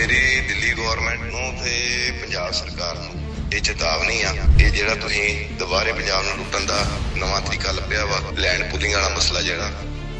ਮੇਰੀ ਦਿੱਲੀ ਗਵਰਨਮੈਂਟ ਨੂੰ ਤੇ ਪੰਜਾਬ ਸਰਕਾਰ ਨੂੰ ਇਹ ਚੇਤਾਵਨੀ ਆ ਇਹ ਜਿਹੜਾ ਤੁਸੀਂ ਦੁਬਾਰੇ ਪੰਜਾਬ ਨੂੰ ਲੁੱਟਣ ਦਾ ਨਵਾਂ ਤਰੀਕਾ ਲੱਭਿਆ ਵਾ, ਲੈਂਡ ਪੁਲਿੰਗ ਵਾਲਾ ਮਸਲਾ ਜਿਹੜਾ,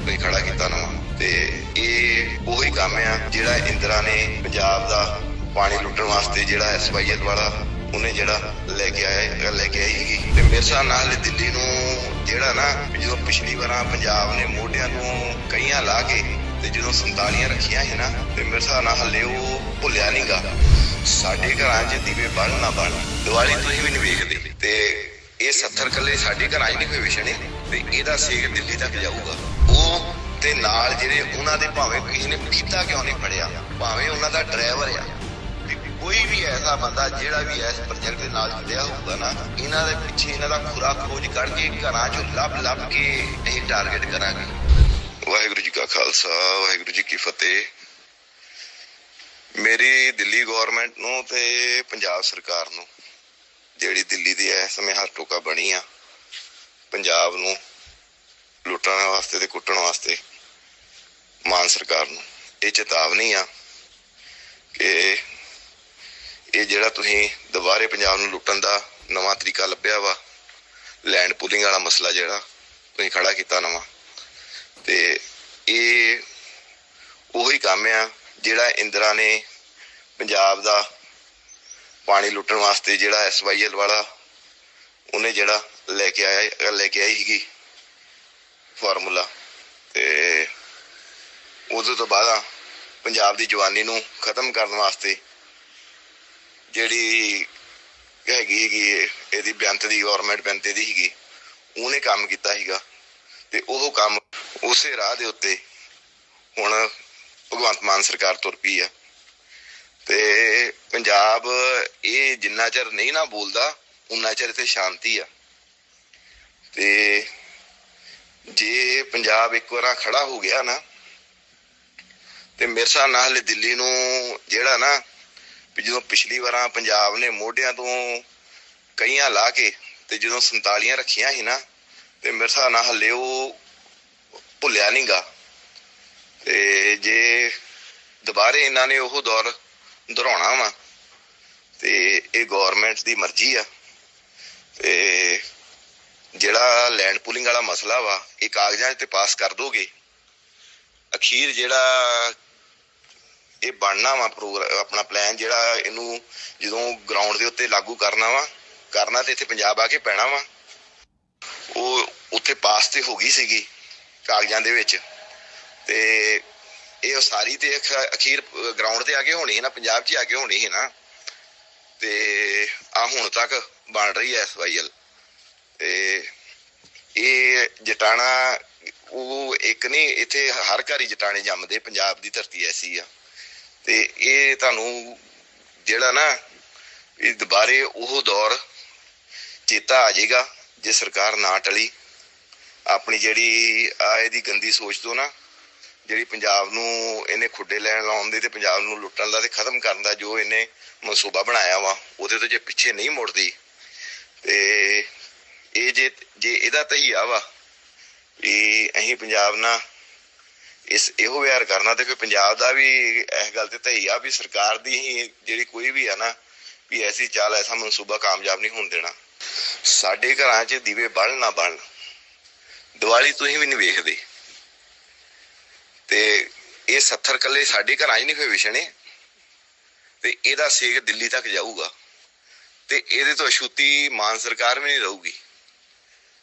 ਤੁਸੀਂ ਖੜਾ ਕੀਤਾ ਨਵਾਂ। ਤੇ ਇਹ ਉਹੀ ਕੰਮ ਆ ਜਿਹੜਾ ਇੰਦਰਾ ਨੇ ਪੰਜਾਬ ਦਾ ਪਾਣੀ ਲੁੱਟਣ ਵਾਸਤੇ ਜਿਹੜਾ ਐਸਵਾਈਐਲ ਵਾਲਾ, ਉਹਨੇ ਜਿਹੜਾ ਲੈ ਕੇ ਆਇਆ ਲੈ ਕੇ ਆਈ ਸੀਗੀ। ਤੇ ਮੇਰੇ ਨਾਲ ਦਿੱਲੀ ਨੂੰ ਜਿਹੜਾ ਨਾ, ਜਦੋਂ ਪਿਛਲੀ ਵਾਰਾਂ ਪੰਜਾਬ ਨੇ ਮੋਢਿਆਂ ਤੋਂ ਕਈਆਂ ਲਾ ਕੇ ਤੇ ਜਦੋਂ ਸੰਤਾਲੀਆਂ ਰੱਖੀਆਂ ਸੀ ਨਾ ਤੇ ਮੇਰੇ ਹਿਸਾਬ ਨਾਲ ਹੱਲੇ ਉਹ ਭੁੱਲਿਆ ਨਹੀਂਗਾ ਸਾਡੇ ਘਰਾਂ 'ਚ ਦੀਵੇ ਬਣ ਨਾ ਬਣ, ਦੀਵਾਲੀ ਤੁਸੀਂ ਵੀ ਨਹੀਂ ਵੇਖਦੇ। ਤੇ ਇਹ 70 ਕੱਲੇ ਸਾਡੇ ਘਰਾਂ 'ਚ ਨਹੀਂ ਕੋਈ ਵਿਛਣੇ, ਤੇ ਇਹਦਾ ਸੇਕ ਦਿੱਲੀ ਤੱਕ ਜਾਊਗਾ। ਉਹ ਤੇ ਨਾਲ ਜਿਹੜੇ ਉਹਨਾਂ ਦੇ ਭਾਵੇਂ ਕਿਸੇ ਨੇ ਕੀਤਾ ਕਿਉਂ ਨਹੀਂ ਫੜਿਆ, ਭਾਵੇਂ ਉਹਨਾਂ ਦਾ ਡਰਾਈਵਰ ਆ ਕੋਈ ਵੀ ਐਸਾ ਬੰਦਾ ਜਿਹੜਾ ਵੀ ਇਸ ਪ੍ਰੋਜੈਕਟ ਦੇ ਨਾਲ ਜੁੜਿਆ ਹੋਊਗਾ ਨਾ, ਇਹਨਾਂ ਦੇ ਪਿੱਛੇ ਇਹਨਾਂ ਦਾ ਖੁਰਾ ਖੋਜ ਕਰਕੇ ਘਰਾਂ 'ਚੋਂ ਲੱਭ ਲੱਭ ਕੇ ਇਹ ਟਾਰਗੇਟ ਕਰਾਂਗੇ। ਵਾਹਿਗੁਰੂ ਜੀ ਕਾ ਖਾਲਸਾ, ਵਾਹਿਗੁਰੂ ਜੀ ਕੀ ਫਤਿਹ। ਮੇਰੀ ਦਿੱਲੀ ਗਵਰਨਮੈਂਟ ਨੂੰ ਤੇ ਪੰਜਾਬ ਸਰਕਾਰ ਨੂੰ, ਜਿਹੜੀ ਦਿੱਲੀ ਦੀ ਇਸ ਸਮੇਂ ਹਰ ਟੋਕਾ ਬਣੀ ਆ, ਪੰਜਾਬ ਨੂੰ, ਲੁੱਟਣ ਵਾਸਤੇ ਤੇ ਕੁੱਟਣ ਵਾਸਤੇ, ਮਾਨ ਸਰਕਾਰ ਨੂੰ ਇਹ ਚੇਤਾਵਨੀ ਆ ਕਿ ਇਹ ਜਿਹੜਾ ਤੁਸੀਂ ਦੁਬਾਰੇ ਪੰਜਾਬ ਨੂੰ ਲੁੱਟਣ ਦਾ ਨਵਾਂ ਤਰੀਕਾ ਲੱਭਿਆ ਵਾ ਲੈਂਡ ਪੁਲਿੰਗ ਵਾਲਾ ਮਸਲਾ ਜਿਹੜਾ, ਤੁਸੀਂ ਖੜਾ ਕੀਤਾ ਨਵਾਂ। ਤੇ ਇਹ ਉਹੀ ਕੰਮ ਆ ਜਿਹੜਾ ਇੰਦਰਾ ਨੇ ਪੰਜਾਬ ਦਾ ਪਾਣੀ ਲੁੱਟਣ ਵਾਸਤੇ ਜਿਹੜਾ ਐਸਵਾਈਐਲ ਵਾਲਾ ਉਹਨੇ ਜਿਹੜਾ ਲੈ ਕੇ ਆਇਆ, ਲੈ ਕੇ ਆਈ ਸੀਗੀ ਫਾਰਮੂਲਾ। ਤੇ ਉਦੋਂ ਤੋਂ ਬਾਅਦ ਪੰਜਾਬ ਦੀ ਜਵਾਨੀ ਨੂੰ ਖਤਮ ਕਰਨ ਵਾਸਤੇ ਜਿਹੜੀ ਹੈਗੀ ਹੈਗੀ ਇਹਦੀ ਬੈਂਤ ਦੀ ਗਵਰਨਮੈਂਟ ਬੇਅੰਤ ਦੀ ਹੈਗੀ ਉਹਨੇ ਕੰਮ ਕੀਤਾ ਸੀਗਾ। ਤੇ ਉਹ ਕੰਮ ਉਸੇ ਰਾਹ ਦੇ ਉੱਤੇ ਹੁਣ ਭਗਵੰਤ ਮਾਨ ਸਰਕਾਰ ਤੁਰ ਪਈ ਆ। ਤੇ ਪੰਜਾਬ ਇਹ ਜਿੰਨਾ ਚਿਰ ਨਹੀਂ ਨਾ ਬੋਲਦਾ, ਉਨਾ ਚਿਰ ਤੇ ਸ਼ਾਂਤੀ ਆ। ਤੇ ਜੇ ਪੰਜਾਬ ਇੱਕ ਵਾਰ ਖੜਾ ਹੋ ਗਿਆ ਨਾ, ਤੇ ਮੇਰੇ ਹਿਸਾਬ ਨਾਲ ਹਲੇ ਦਿੱਲੀ ਨੂੰ ਜਿਹੜਾ ਨਾ, ਵੀ ਜਦੋਂ ਪਿਛਲੀ ਵਾਰਾਂ ਪੰਜਾਬ ਨੇ ਮੋਢਿਆਂ ਤੋਂ ਕਈਆਂ ਲਾ ਕੇ ਤੇ ਜਦੋਂ 47 ਰੱਖੀਆਂ ਸੀ ਨਾ, ਤੇ ਮੇਰੇ ਹਿਸਾਬ ਨਾਲ ਹਲੇ ਉਹ ਭੁੱਲਿਆ ਨਹੀਂਗਾ ਤੇ ਜੇ ਦੁਬਾਰੇ ਇਹਨਾਂ ਨੇ ਉਹ ਦੌਰ ਦੁਹਰਾਉਣਾ ਵਾ, ਤੇ ਇਹ ਗਵਰਨਮੈਂਟ ਦੀ ਮਰਜ਼ੀ ਆ। ਤੇ ਜਿਹੜਾ ਲੈਂਡ ਪੂਲਿੰਗ ਵਾਲਾ ਮਸਲਾ ਵਾ, ਇਹ ਕਾਗਜ਼ਾਂ ਤੇ ਪਾਸ ਕਰ ਦੋਗੇ। ਅਖੀਰ ਜਿਹੜਾ ਇਹ ਬਣਨਾ ਵਾ ਪ੍ਰੋਗਰਾਮ ਆਪਣਾ ਪਲਾਨ ਜਿਹੜਾ ਇਹਨੂੰ ਜਦੋਂ ਗਰਾਊਂਡ ਦੇ ਉੱਤੇ ਲਾਗੂ ਕਰਨਾ ਵਾ, ਕਰਨਾ ਤੇ ਇੱਥੇ ਪੰਜਾਬ ਆ ਕੇ ਪੈਣਾ ਵਾ, ਉਹ ਉੱਥੇ ਪਾਸ ਤੇ ਹੋ ਗਈ ਸੀਗੀ। ਕਾਗਜ਼ਾਂ ਦੇ ਵਿੱਚ। ਤੇ ਇਹ ਉਹ ਸਾਰੀ ਤੇ ਅਖੀਰ ਗਰਾਊਂਡ ਤੇ ਆ ਕੇ ਹੋਣੀ ਹੈ ਨਾ, ਪੰਜਾਬ 'ਚ ਆ ਕੇ ਹੋਣੀ ਹੈ ਨਾ। ਤੇ ਆ ਹੁਣ ਤੱਕ ਬਣ ਰਹੀ ਹੈ ਐਸਵਾਈਐਲ ਤੇ ਇਹ ਜਟਾਣਾ, ਉਹ ਇੱਕ ਨਹੀਂ ਇੱਥੇ ਹਰ ਘਰ ਹੀ ਜਟਾਣੇ ਜੰਮਦੇ, ਪੰਜਾਬ ਦੀ ਧਰਤੀ ਐਸੀ ਆ। ਤੇ ਇਹ ਤੁਹਾਨੂੰ ਜਿਹੜਾ ਨਾ, ਇਹ ਦੁਬਾਰੇ ਉਹ ਦੌਰ ਚੇਤਾ ਆ ਜਾਏਗਾ, ਜੇ ਸਰਕਾਰ ਨਾ ਟਲੀ। ਆਪਣੀ ਜਿਹੜੀ ਆ ਇਹਦੀ ਗੰਦੀ ਸੋਚ ਤੋਂ ਨਾ, ਜਿਹੜੀ ਪੰਜਾਬ ਨੂੰ ਇਹਨੇ ਖੁੱਡੇ ਲੈਣ ਲਾਉਣ ਦੀ ਤੇ ਪੰਜਾਬ ਨੂੰ ਲੁੱਟਣ ਦਾ ਤੇ ਖਤਮ ਕਰਨ ਦਾ ਜੋ ਇਹਨੇ ਮਨਸੂਬਾ ਬਣਾਇਆ ਵਾ, ਉਹਦੇ ਤੋਂ ਜੇ ਪਿੱਛੇ ਨਹੀਂ ਮੁੜਦੀ, ਤੇ ਇਹ ਜੇ ਜੇ ਇਹਦਾ ਤਹੀਆ ਵਾ ਵੀ ਅਸੀਂ ਪੰਜਾਬ ਨਾਲ ਇਸ ਇਹੋ ਵਿਹਾਰ ਕਰਨਾ ਤੇ ਫਿਰ ਪੰਜਾਬ ਦਾ ਵੀ ਇਸ ਗੱਲ ਤੇ ਤਹੀਆ ਵੀ ਸਰਕਾਰ ਦੀ ਹੀ ਜਿਹੜੀ ਕੋਈ ਵੀ ਆ ਨਾ, ਵੀ ਐਸੀ ਚਾਲ ਐਸਾ ਮਨਸੂਬਾ ਕਾਮਯਾਬ ਨਹੀਂ ਹੋਣ ਦੇਣਾ। ਸਾਡੇ ਘਰਾਂ 'ਚ ਦੀਵੇ ਬਣ ਨਾ ਬਣ ਦੀਵਾਲੀ ਤੁਸੀਂ ਵੀ ਨਹੀਂ ਵੇਖਦੇ। ਤੇ ਇਹ 70 ਕੱਲੇ ਸਾਡੇ ਘਰਾਂ 'ਚ ਨਹੀਂ ਕੋਈ ਵਿਛਣੇ। ਤੇ ਇਹਦਾ ਸੇਕ ਦਿੱਲੀ ਤੱਕ ਜਾਊਗਾ। ਤੇ ਇਹਦੇ ਤੋਂ ਅਛੂਤੀ ਮਾਨ ਸਰਕਾਰ ਵੀ ਨਹੀਂ ਰਹੂਗੀ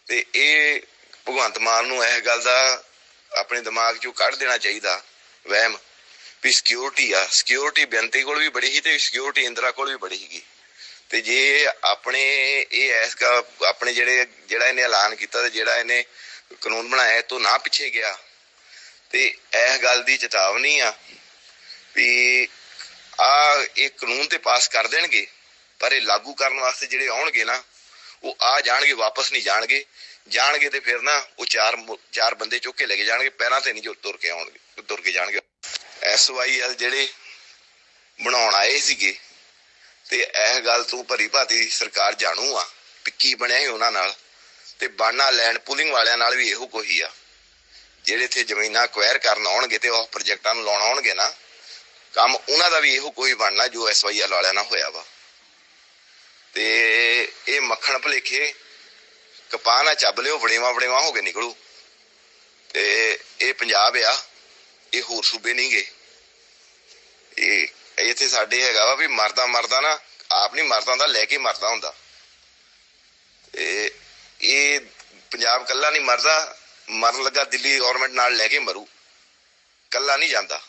ਤੇ ਇਹ ਭਗਵੰਤ ਮਾਨ ਨੂੰ ਇਹ ਗੱਲ ਦਾ ਆਪਣੇ ਦਿਮਾਗ 'ਚੋਂ ਕੱਢ ਦੇਣਾ ਚਾਹੀਦਾ, ਵਹਿਮ, ਵੀ ਸਿਕਿਉਰਿਟੀ ਆ। ਸਿਕਿਉਰਿਟੀ ਬੇਨਤੀ ਕੋਲ ਵੀ ਬੜੀ ਸੀ ਤੇ ਸਿਕਿਉਰਿਟੀ ਇੰਦਰਾ ਕੋਲ ਵੀ ਬੜੀ ਸੀਗੀ। ਤੇ ਜੇ ਆਪਣੇ, ਇਹ ਐਸ ਆਪਣੇ ਜਿਹੜੇ, ਜਿਹੜਾ ਇਹਨੇ ਐਲਾਨ ਕੀਤਾ ਤੇ ਜਿਹੜਾ ਇਹਨੇ ਕਾਨੂੰਨ ਬਣਾਇਆ ਤੋਂ ਨਾ ਪਿੱਛੇ ਗਿਆ। ਤੇ ਇਸ ਗੱਲ ਦੀ ਚੇਤਾਵਨੀ ਆ ਵੀ ਆ ਇਹ ਕਾਨੂੰਨ ਤੇ ਪਾਸ ਕਰ ਦੇਣਗੇ, ਪਰ ਇਹ ਲਾਗੂ ਕਰਨ ਵਾਸਤੇ ਜਿਹੜੇ ਆਉਣਗੇ ਨਾ, ਉਹ ਆ ਜਾਣਗੇ, ਵਾਪਸ ਨਹੀਂ ਜਾਣਗੇ। ਜਾਣਗੇ ਤੇ ਫਿਰ ਨਾ ਉਹ ਚਾਰ ਚਾਰ ਬੰਦੇ ਚੁੱਕ ਕੇ ਲੈ ਕੇ ਜਾਣਗੇ ਪੈਰਾਂ ਤੇ ਨਹੀਂ ਜੋ ਤੁਰ ਕੇ ਆਉਣਗੇ, ਤੁਰ ਕੇ ਜਾਣਗੇ। ਐਸਵਾਈਐਲ ਜਿਹੜੇ ਬਣਾਉਣ ਆਏ ਸੀਗੇ, ਤੇ ਇਹ ਗੱਲ ਤੋਂ ਭਰੀ ਭਾਤੀ ਸਰਕਾਰ ਜਾਣੂ ਆ ਵੀ ਕੀ ਬਣਿਆ ਸੀ ਉਹਨਾਂ ਨਾਲ। ਤੇ ਬਾਣਾ ਲੈਂਡ ਪੂਲਿੰਗ ਵਾਲਿਆਂ ਨਾਲ ਵੀ ਇਹੋ ਕੋਈ ਆ। ਜਿਹੜੇ ਇੱਥੇ ਜ਼ਮੀਨਾਂ ਅਕਵਾਇਰ ਕਰਨ ਆਉਣਗੇ ਤੇ ਉਹ ਪ੍ਰੋਜੈਕਟਾਂ ਨੂੰ ਲਾਉਣ ਆਉਣਗੇ ਨਾ, ਕੰਮ ਉਹਨਾਂ ਦਾ ਵੀ ਇਹੋ ਕੋਈ ਬਣਨਾ ਜੋ ਐਸਵਾਈਐਲ ਵਾਲਿਆਂ ਨਾਲ ਹੋਇਆ ਵਾ। ਤੇ ਇਹ ਮੱਖਣ ਭਲੇਖੇ, ਕਪਾਹ ਨਾ ਚੱਬ ਲਿਓ, ਵੜੇਵਾ ਵੜੇਵਾ ਹੋ ਕੇ ਨਿਕਲੂ। ਤੇ ਇਹ ਪੰਜਾਬ ਆ, ਇਹ ਹੋਰ ਸੂਬੇ ਨਹੀਂ ਗਏ। ਇਹ ਇੱਥੇ ਸਾਡੇ ਹੈਗਾ ਵਾ ਵੀ ਮਰਦਾ ਮਰਦਾ ਨਾ, ਆਪ ਨਹੀਂ ਮਰਦਾ ਹੁੰਦਾ, ਲੈ ਕੇ ਮਰਦਾ ਹੁੰਦਾ। ਤੇ ਇਹ ਪੰਜਾਬ ਕੱਲਾ ਨਹੀਂ ਮਰਦਾ, ਮਰਨ ਲੱਗਾ ਦਿੱਲੀ ਗਵਰਨਮੈਂਟ ਨਾਲ ਲੈ ਕੇ ਮਰੂ। ਕੱਲਾ ਨਹੀਂ ਜਾਂਦਾ।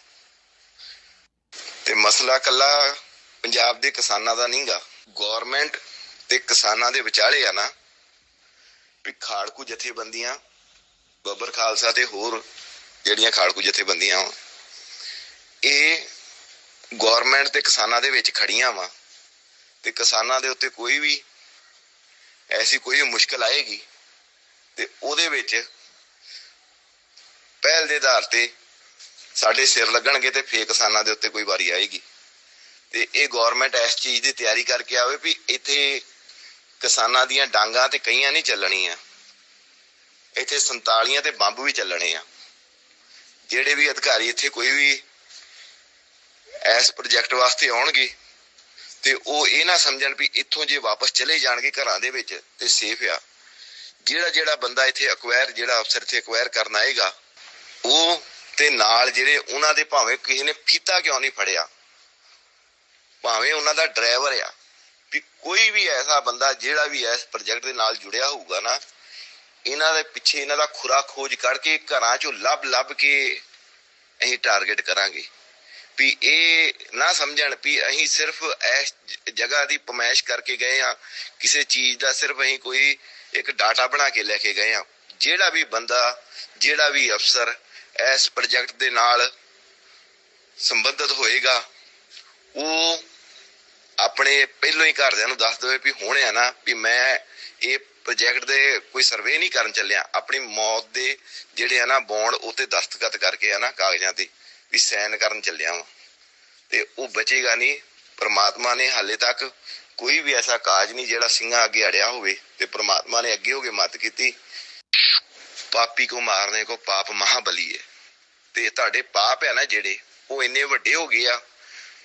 ਤੇ ਮਸਲਾ ਕੱਲਾ ਪੰਜਾਬ ਦੇ ਕਿਸਾਨਾਂ ਦਾ ਨਹੀਂਗਾ ਗਵਰਨਮੈਂਟ ਤੇ ਕਿਸਾਨਾਂ ਦੇ ਵਿਚਾਲੇ ਆ ਨਾ, ਵੀ ਖਾੜਕੂ ਜਥੇਬੰਦੀਆਂ, ਬੱਬਰ ਖਾਲਸਾ ਤੇ ਹੋਰ ਜਿਹੜੀਆਂ ਖਾੜਕੂ ਜਥੇਬੰਦੀਆਂ ਵਾ, ਇਹ ਗਵਰਨਮੈਂਟ ਤੇ ਕਿਸਾਨਾਂ ਦੇ ਵਿੱਚ ਖੜੀਆਂ ਵਾ। ਤੇ ਕਿਸਾਨਾਂ ਦੇ ਉੱਤੇ ਕੋਈ ਵੀ ਐਸੀ ਕੋਈ ਵੀ ਮੁਸ਼ਕਲ ਆਏਗੀ? ਤੇ ਉਹਦੇ ਵਿੱਚ ਪਹਿਲ ਦੇ ਆਧਾਰ ਤੇ ਸਾਡੇ ਸਿਰ ਲੱਗਣਗੇ ਤੇ ਫੇਰ ਕਿਸਾਨਾਂ ਦੇ ਉੱਤੇ ਕੋਈ ਵਾਰੀ ਆਏਗੀ। ਤੇ ਇਹ ਗਵਰਨਮੈਂਟ ਇਸ ਚੀਜ਼ ਦੀ ਤਿਆਰੀ ਕਰਕੇ ਆਵੇ ਵੀ ਇੱਥੇ ਕਿਸਾਨਾਂ ਦੀਆਂ ਡਾਂਗਾਂ ਤੇ ਕਈਆਂ ਨਹੀਂ ਚੱਲਣੀਆਂ। ਇੱਥੇ 47 ਤੇ ਬੰਬ ਵੀ ਚੱਲਣੇ ਆ। ਜਿਹੜੇ ਵੀ ਅਧਿਕਾਰੀ ਇੱਥੇ ਕੋਈ ਵੀ ਇਸ ਪ੍ਰੋਜੈਕਟ ਵਾਸਤੇ ਆਉਣਗੇ ਤੇ ਉਹ ਇਹ ਨਾ ਸਮਝਣ ਵੀ ਇੱਥੋਂ ਜੇ ਵਾਪਸ ਚਲੇ ਜਾਣਗੇ ਘਰਾਂ ਦੇ ਵਿੱਚ, ਤੇ ਸੇਫ ਆ। ਜਿਹੜਾ ਜਿਹੜਾ ਬੰਦਾ ਇੱਥੇ ਅਕਵਾਇਰ ਜਿਹੜਾ ਅਫਸਰ ਇੱਥੇ ਅਕਵਾਇਰ ਕਰਨ ਆਏਗਾ, ਉਹ ਤੇ ਨਾਲ ਜਿਹੜੇ ਉਹਨਾਂ ਦੇ ਭਾਵੇਂ ਕਿਸੇ ਨੇ ਫੀਤਾ ਕਿਉਂ ਨਹੀਂ ਫੜਿਆ, ਭਾਵੇਂ ਉਹਨਾਂ ਦਾ ਡਰਾਈਵਰ ਆ, ਵੀ ਕੋਈ ਵੀ ਐਸਾ ਬੰਦਾ ਜਿਹੜਾ ਵੀ ਇਸ ਪ੍ਰੋਜੈਕਟ ਦੇ ਨਾਲ ਜੁੜਿਆ ਹੋਊਗਾ ਨਾ, ਇਹਨਾਂ ਦੇ ਪਿੱਛੇ ਇਹਨਾਂ ਦਾ ਖੁਰਾ ਖੋਜ ਕਰਕੇ ਘਰਾਂ ਚੋਂ ਲੱਭ ਲੱਭ ਕੇ ਅਸੀਂ ਟਾਰਗੇਟ ਕਰਾਂਗੇ। ਵੀ ਇਹ ਨਾ ਸਮਝਣ ਵੀ ਅਸੀਂ ਸਿਰਫ ਇਸ ਜ- ਜਗ੍ਹਾ ਦੀ ਪਮੈਸ਼ ਕਰਕੇ ਗਏ ਆ ਕਿਸੇ ਚੀਜ਼ ਦਾ ਸਿਰਫ ਅਸੀਂ ਕੋਈ ਇੱਕ ਡਾਟਾ ਬਣਾ ਕੇ ਲੈ ਕੇ ਗਏ ਆ ਜਿਹੜਾ ਵੀ ਬੰਦਾ, ਜਿਹੜਾ ਵੀ ਅਫਸਰ ਇਸ ਪ੍ਰੋਜੈਕਟ ਦੇ ਨਾਲ ਸੰਬੰਧਿਤ ਹੋਏਗਾ, ਉਹ ਆਪਣੇ ਪਹਿਲੋਂ ਹੀ ਘਰਦਿਆਂ ਨੂੰ ਦੱਸ ਦੇਵੇ ਵੀ ਹੁਣ ਆ ਨਾ ਵੀ ਮੈਂ ਇਹ ਪ੍ਰੋਜੈਕਟ ਦੇ ਕੋਈ ਸਰਵੇ ਨਹੀਂ ਕਰਨ ਚੱਲਿਆ। ਆਪਣੀ ਮੌਤ ਦੇ ਜਿਹੜੇ ਆ ਨਾ ਬੌਂਡ ਉਤੇ ਦਸਤਖਤ ਕਰਕੇ ਆ ਨਾ ਕਾਗਜ਼ਾਂ ਤੇ। ਵੀ ਸਾਈਨ ਕਰਨ ਚੱਲਿਆ ਵਾਂ। ਤੇ ਉਹ ਬਚੇਗਾ ਨਹੀਂ, ਪ੍ਰਮਾਤਮਾ ਨੇ ਹਾਲੇ ਤੱਕ ਕੋਈ ਵੀ ਐਸਾ ਕਾਜ ਨਹੀਂ ਜਿਹੜਾ ਸਿੰਘਾਂ ਅੱਗੇ ਅੜਿਆ ਹੋਵੇ ਤੇ ਪ੍ਰਮਾਤਮਾ ਨੇ ਅੱਗੇ ਹੋ ਕੇ ਮਦਦ ਕੀਤੀ। ਪਾਪੀ ਕੋ ਮਾਰਨੇ ਕੋ ਪਾਪ ਮਹਾਬਲੀ ਹੈ। ਤੇ ਤੁਹਾਡੇ ਪਾਪ ਹੈ ਨਾ ਜਿਹੜੇ, ਉਹ ਇੰਨੇ ਵੱਡੇ ਹੋ ਗਏ ਆ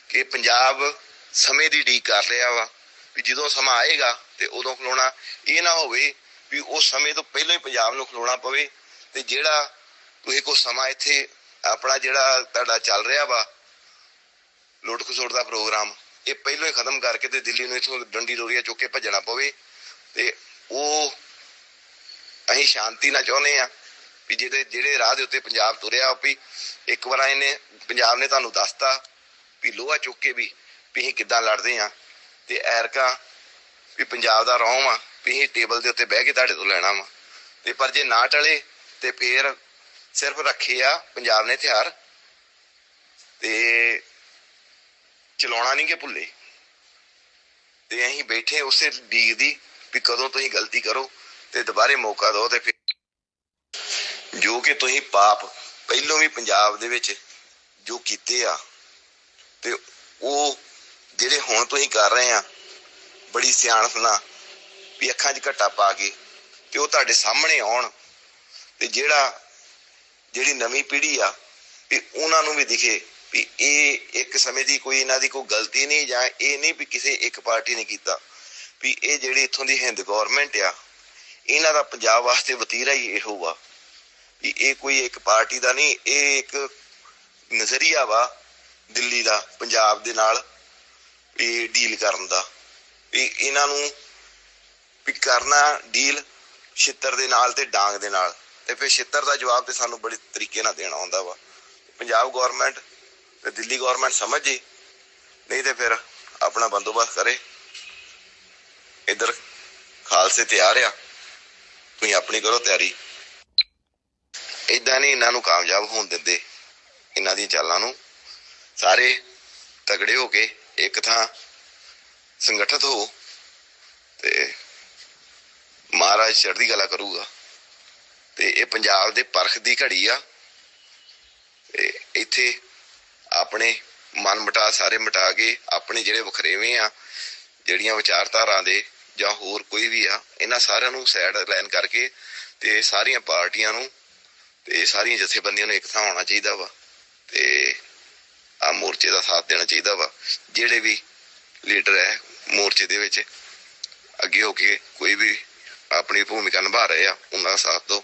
ਕਿ ਪੰਜਾਬ ਸਮੇਂ ਦੀ ਢੀਕ ਕਰ ਰਿਹਾ ਵਾ ਵੀ ਜਦੋਂ ਸਮਾਂ ਆਏਗਾ ਤੇ ਉਦੋਂ ਖਲੋਣਾ। ਇਹ ਨਾ ਹੋਵੇ ਵੀ ਉਸ ਸਮੇਂ ਤੋਂ ਪਹਿਲਾਂ ਹੀ ਪੰਜਾਬ ਨੂੰ ਖਲੋਣਾ ਪਵੇ ਤੇ ਜਿਹੜਾ ਤੁਸੀਂ ਕੋ ਸਮਾਂ ਇੱਥੇ ਆਪਣਾ ਜਿਹੜਾ ਤੁਹਾਡਾ ਚੱਲ ਰਿਹਾ ਵਾ, ਲੁੱਟ ਖਸੁੱਟ ਦਾ ਪ੍ਰੋਗਰਾਮ, ਇਹ ਪਹਿਲਾਂ ਹੀ ਖਤਮ ਕਰਕੇ ਤੇ ਦਿੱਲੀ ਨੂੰ ਇਥੋਂ ਡੰਡੀ ਰੋਰੀਆ ਚੁੱਕ ਕੇ ਭੱਜਣਾ ਪਵੇ ਤੇ ਉਹ ਅਸੀਂ ਸ਼ਾਂਤੀ ਨਾਲ ਚਾਹੁੰਦੇ ਆ ਵੀ ਜਿਹੜੇ ਜਿਹੜੇ ਰਾਹ ਦੇ ਉੱਤੇ ਪੰਜਾਬ ਤੁਰਿਆ ਵੀ ਇੱਕ ਵਾਰ ਇਹਨੇ ਪੰਜਾਬ ਨੇ ਤੁਹਾਨੂੰ ਦੱਸਤਾ ਵੀ ਲੋਹਾ ਚੁੱਕ ਕੇ ਵੀ ਵੀ ਅਸੀਂ ਕਿੱਦਾਂ ਲੜਦੇ ਆ ਤੇ ਐਰਕਾ ਵੀ ਪੰਜਾਬ ਦਾ ਰੌਮ ਆ ਵੀ ਅਸੀਂ ਟੇਬਲ ਦੇ ਉੱਤੇ ਬਹਿ ਕੇ ਤੁਹਾਡੇ ਤੋਂ ਲੈਣਾ ਵਾ ਤੇ ਪਰ ਜੇ ਨਾ ਟਲੇ ਤੇ ਫੇਰ ਸਿਰਫ ਰੱਖੇ ਆ, ਪੰਜਾਬ ਨੇ ਹਥਿਆਰ ਤੇ ਚਲਾਉਣਾ ਨਹੀਂ ਕਿ ਭੁੱਲੇ। ਤੇ ਅਸੀਂ ਬੈਠੇ ਉਸੇ ਡੀਗ ਦੀ ਵੀ ਕਦੋਂ ਤੁਸੀਂ ਗਲਤੀ ਕਰੋ ਤੇ ਦੁਬਾਰੇ ਮੌਕਾ ਦਿਓ ਤੇ ਜੋ ਕਿ ਤੁਸੀਂ ਪਾਪ ਪਹਿਲੋਂ ਵੀ ਪੰਜਾਬ ਦੇ ਵਿੱਚ ਜੋ ਕੀਤੇ ਆ ਤੇ ਉਹ ਜਿਹੜੇ ਹੁਣ ਤੁਸੀਂ ਕਰ ਰਹੇ ਆ, ਬੜੀ ਸਿਆਣਪ ਨਾਲ ਵੀ ਅੱਖਾਂ 'ਚ ਘੱਟਾ ਪਾ ਕੇ ਤੇ ਉਹ ਤੁਹਾਡੇ ਸਾਹਮਣੇ ਆਉਣ ਤੇ ਜਿਹੜਾ ਜਿਹੜੀ ਨਵੀਂ ਪੀੜ੍ਹੀ ਆ, ਵੀ ਉਹਨਾਂ ਨੂੰ ਵੀ ਦਿਖੇ ਵੀ ਇਹ ਇੱਕ ਸਮੇਂ ਦੀ ਕੋਈ ਇਹਨਾਂ ਦੀ ਕੋਈ ਗਲਤੀ ਨਹੀਂ ਜਾਂ ਇਹ ਨਹੀਂ ਵੀ ਕਿਸੇ ਇੱਕ ਪਾਰਟੀ ਨੇ ਕੀਤਾ। ਵੀ ਇਹ ਜਿਹੜੀ ਇੱਥੋਂ ਦੀ ਹਿੰਦ ਗਵਰਨਮੈਂਟ ਆ, ਇਹਨਾਂ ਦਾ ਪੰਜਾਬ ਵਾਸਤੇ ਵਤੀਰਾ ਹੀ ਇਹੋ ਵਾ। ਵੀ ਇਹ ਕੋਈ ਇੱਕ ਪਾਰਟੀ ਦਾ ਨਹੀਂ, ਇਹ ਇੱਕ ਨਜ਼ਰੀਆ ਵਾ ਦਿੱਲੀ ਦਾ, ਪੰਜਾਬ ਦੇ ਨਾਲ ਇਹ ਡੀਲ ਕਰਨ ਦਾ। ਵੀ ਇਹਨਾਂ ਨੂੰ ਵੀ ਕਰਨਾ ਡੀਲ ਛਿੱਤਰ ਦੇ ਨਾਲ ਤੇ ਡਾਂਗ ਦੇ ਨਾਲ। ਤੇ ਫਿਰ ਛਿੱਤਰ ਦਾ ਜਵਾਬ ਤੇ ਸਾਨੂੰ ਬੜੀ ਤਰੀਕੇ ਨਾਲ ਦੇਣਾ ਹੁੰਦਾ ਵਾ। ਪੰਜਾਬ ਗਵਰਨਮੈਂਟ ਤੇ ਦਿੱਲੀ ਗਵਰਨਮੈਂਟ ਸਮਝ ਜੇ, ਨਹੀਂ ਤੇ ਫਿਰ ਆਪਣਾ ਬੰਦੋਬਸਤ ਕਰੇ। ਇਧਰ ਖਾਲਸੇ ਤਿਆਰ ਆ, ਤੁਸੀਂ ਆਪਣੀ ਕਰੋ ਤਿਆਰੀ। ਇਦਾਂ ਨਹੀਂ ਇਹਨਾਂ ਨੂੰ ਕਾਮਯਾਬ ਹੋਣ ਦਿੰਦੇ, ਇਹਨਾਂ ਦੀਆਂ ਚਾਲਾਂ ਨੂੰ। ਸਾਰੇ ਤਗੜੇ ਹੋ ਕੇ ਇੱਕ ਥਾਂ ਸੰਗਠਿਤ ਹੋ ਤੇ ਮਹਾਰਾਜ ਚੜ੍ਹਦੀ ਕਲਾ ਕਰੂਗਾ। ਤੇ ਇਹ ਪੰਜਾਬ ਦੇ ਪਰਖ ਦੀ ਘੜੀ ਆ। ਤੇ ਇੱਥੇ ਆਪਣੇ ਮਨ ਮਟਾ, ਸਾਰੇ ਮਿਟਾ ਕੇ ਆਪਣੇ ਜਿਹੜੇ ਵਖਰੇਵੇਂ ਆ, ਜਿਹੜੀਆਂ ਵਿਚਾਰਧਾਰਾਂ ਦੇ ਜਾਂ ਹੋਰ ਕੋਈ ਵੀ ਆ, ਇਹਨਾਂ ਸਾਰਿਆਂ ਨੂੰ ਸਾਈਡ ਲਾਈਨ ਕਰਕੇ ਤੇ ਸਾਰੀਆਂ ਪਾਰਟੀਆਂ ਨੂੰ ਤੇ ਸਾਰੀਆਂ ਜਥੇਬੰਦੀਆਂ ਨੂੰ ਇੱਕ ਥਾਂ ਹੋਣਾ ਚਾਹੀਦਾ ਵਾ ਤੇ ਆ ਮੋਰਚੇ ਦਾ ਸਾਥ ਦੇਣਾ ਚਾਹੀਦਾ ਵਾ। ਜਿਹੜੇ ਵੀ ਲੀਡਰ ਹੈ ਮੋਰਚੇ ਦੇ ਵਿੱਚ, ਅੱਗੇ ਹੋ ਕੇ ਕੋਈ ਵੀ ਆਪਣੀ ਭੂਮਿਕਾ ਨਿਭਾ ਰਹੇ ਆ, ਉਹਨਾਂ ਦਾ ਸਾਥ ਦਿਓ।